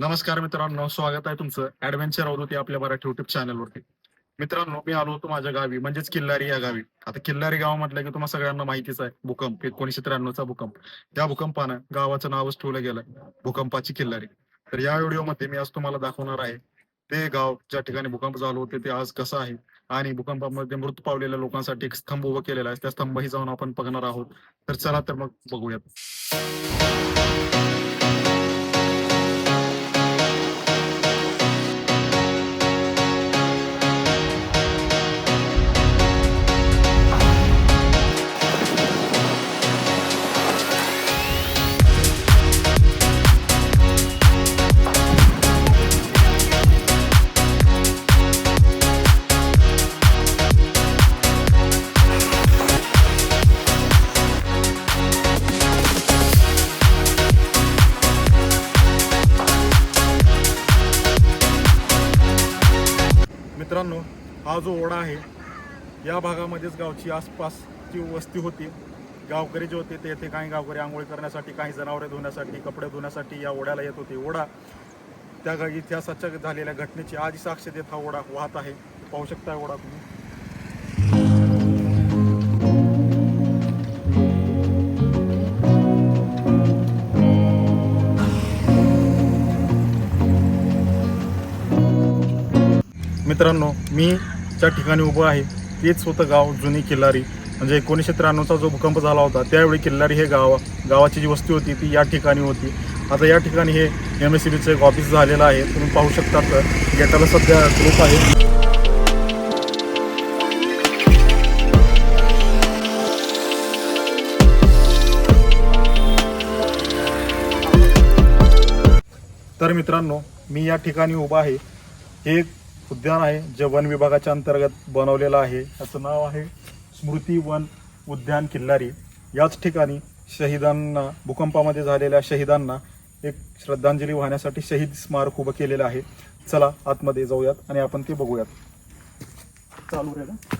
नमस्कार मित्रांनो स्वागत आहे तुमचं ऍडव्हेंचर अवधूत आपल्या मराठी युट्यूब चॅनलवरती मित्रांनो मी आलो होतो माझ्या गावी म्हणजेच किल्लारी या गावी. आता किल्लारी गाव म्हटलं की तुम्हाला सगळ्यांना माहितीच आहे भूकंप एकोणीशे त्र्याण्णवचा भूकंप. त्या भूकंपानं गावाचं नावच ठेवलं गेलं भूकंपाची किल्लारी. तर या व्हिडिओमध्ये मी आज तुम्हाला दाखवणार आहे ते गाव ज्या ठिकाणी भूकंप झालं होते ते आज कसं आहे? आणि भूकंपामध्ये मृत पावलेल्या लोकांसाठी एक स्तंभ उभं केलेला आहे त्या स्तंभही जाऊन आपण बघणार आहोत. तर चला तर मग बघूयात. हा जो ओढा आहे या भागामध्येच गावची आसपासची वस्ती होती. गावकरी जे होते ते येथे काही गावकरी आंघोळी करण्यासाठी काही जनावरे धुण्यासाठी कपडे धुण्यासाठी या ओढ्याला येत होते. ओढा त्या इतिहासाच्या झालेल्या घटनेची आधी साक्ष देत हा ओढा वाहत आहे. पाहू शकता ओढा तुम्ही. मित्रांनो मी ज्या ठिकाणी उभं आहे तेच होतं गाव जुनी किल्लारी. म्हणजे एकोणीसशे त्र्याण्णवचा जो भूकंप झाला होता त्यावेळी किल्लारी हे गाव गावाची जी वस्ती होती ती या ठिकाणी होती. आता या ठिकाणी हे एम एस सी बीचं एक ऑफिस झालेलं आहे. तुम्ही पाहू शकता तर गेटाला सध्या ग्रुप आहे. तर मित्रांनो मी या ठिकाणी उभा आहे. हे एक उद्यान आहे जे वन विभागाच्या अंतर्गत बनवलेलं आहे. याचं नाव आहे स्मृती वन उद्यान किल्लारी. याच ठिकाणी शहीदांना भूकंपामध्ये झालेल्या शहीदांना एक श्रद्धांजली वाहण्यासाठी शहीद स्मारक उभं केलेलं आहे. चला आतमध्ये जाऊयात आणि आपण ते बघूयात. चालू रे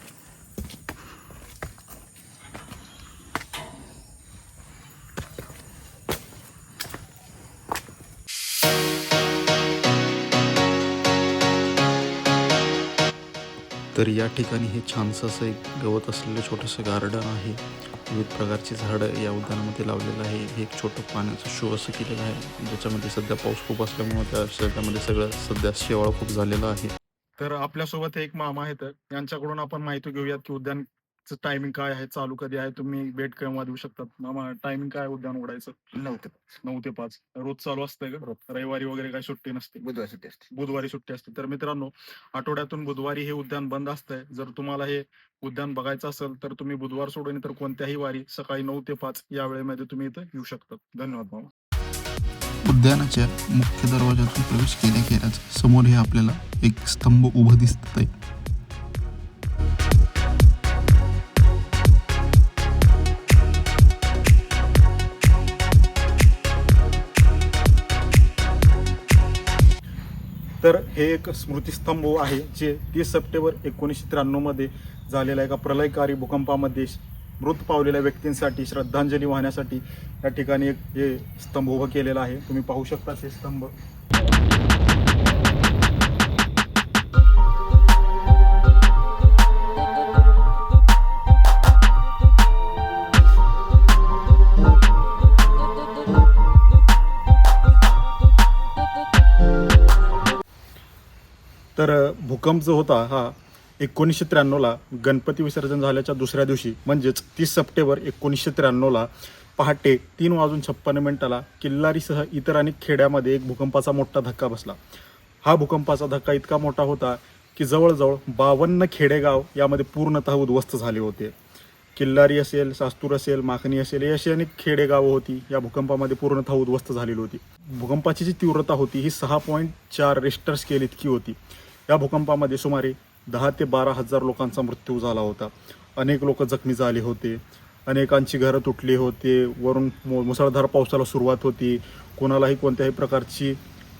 तर या ठिकाणी हे छानसं असं एक गवत असलेलं छोटंसं गार्डन आहे. विविध प्रकारची झाडं या उद्यानामध्ये लावलेलं आहे. हे एक छोटं पाण्याचं शो असं केलेलं आहे. ज्याच्यामध्ये सध्या पाऊस खूप असल्यामुळे त्या त्याच्यामध्ये सगळं सध्या शेवाळ खूप झालेलं आहे. तर आपल्यासोबत एक मामा आहेत. यांच्याकडून आपण माहिती घेऊयात की उद्यान टायमिंग काय आहे चालू कधी आहे तुम्ही भेट केव्हा देऊ शकतात मामा टायमिंग काय उद्यान उघडायचं? नऊ ते नऊ ते पाच. रोज चालू असतंय का? रविवारी वगैरे काही सुट्टी नसते. बुधवार सुट्टी असते. बुधवारी सुट्टी असते. तर मित्रांनो आठवड्यातून बुधवारी हे उद्यान बंद असतंय. जर तुम्हाला हे उद्यान बघायचं असेल तर तुम्ही बुधवार सोडून इतर कोणत्याही वारी सकाळी नऊ ते पाच या वेळेमध्ये तुम्ही इथं येऊ शकतात धन्यवाद मामा उद्यानाच्या मुख्य दरवाजातून प्रवेश केल्या केल्याच समोर हे आपल्याला एक स्तंभ उभं दिसत आहे तर हे एक स्मृतिस्तंभ आहे जे तीस सप्टेंबर एकोणीसशे त्र्याण्णवमध्ये झालेल्या एका प्रलयकारी भूकंपामध्ये मृत पावलेल्या व्यक्तींसाठी श्रद्धांजली वाहण्यासाठी या ठिकाणी एक हे स्तंभ उभं केलेला आहे. तुम्ही पाहू शकता हे स्तंभ. तर भूकंप जो होता हा एकोणीसशे त्र्याण्णवला गणपती विसर्जन झाल्याच्या दुसऱ्या दिवशी म्हणजेच तीस सप्टेंबर एकोणीसशे त्र्याण्णवला पहाटे तीन वाजून छप्पन्न मिनिटाला किल्लारीसह इतर अनेक खेड्यामध्ये एक भूकंपाचा मोठा धक्का बसला. हा भूकंपाचा धक्का इतका मोठा होता की जवळजवळ बावन्न खेडेगाव यामध्ये पूर्णतः उद्ध्वस्त झाले होते. किल्लारी असेल सास्तूर असेल माखणी असेल अशी अनेक खेडेगावं होती या भूकंपामध्ये पूर्णतः उद्ध्वस्त झालेली होती. भूकंपाची जी तीव्रता होती ही सहा पॉईंट चार रेस्टर स्केल इतकी होती. या भूकंपामध्ये सुमारे दहा ते बारा हजार लोकांचा मृत्यू झाला होता. अनेक लोक जखमी झाले होते. अनेकांची घरं तुटली होती. वरून मु- मुसळधार पावसाला सुरुवात होती. कोणालाही कोणत्याही प्रकारची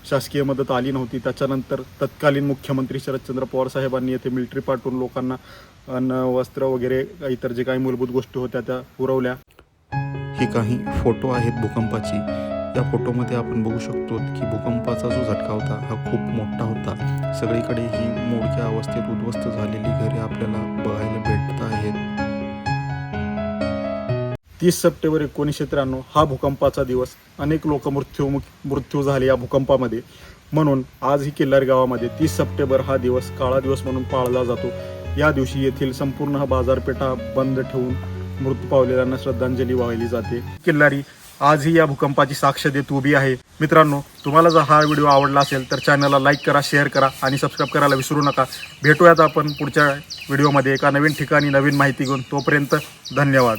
शासकीय मदत आली नव्हती. त्याच्यानंतर तत्कालीन मुख्यमंत्री शरदचंद्र पवार साहेबांनी येथे मिलिटरी पाठवून लोकांना अन्न वस्त्र वगैरे इतर जे काही मूलभूत गोष्टी होत्या त्या पुरवल्या. हे काही फोटो आहेत भूकंपाची. या फोटोमध्ये आपण बघू शकतो की भूकंपाचा जो झटका होता हा खूप मोठा होता. सगळीकडे ही मोडक्या अवस्थेत उद्ध्वस्त झालेली घरे आपल्याला बघायला भेटत आहेत. तीस सप्टेंबर एकोणीसशे त्र्याण्णव हा भूकंपाचा दिवस. अनेक लोक मृत्यू मृत्यू झाले या भूकंपामध्ये. म्हणून आज ही किल्लारी गावामध्ये तीस सप्टेंबर हा दिवस काळा दिवस म्हणून पाळला जातो. या दिवशी येथील संपूर्ण बाजारपेठा बंद ठेवून मृत्यू पावलेल्यांना श्रद्धांजली वाहिली जाते. किल्लारी आजही या भूकंपाची साक्ष देत उभी आहे. मित्रांनो तुम्हाला जर हा व्हिडिओ आवडला असेल तर चॅनलला लाईक करा शेअर करा आणि सबस्क्राईब करायला विसरू नका. भेटूयात आपण पुढच्या व्हिडिओमध्ये एका नवीन ठिकाणी नवीन माहिती घेऊन. तोपर्यंत धन्यवाद.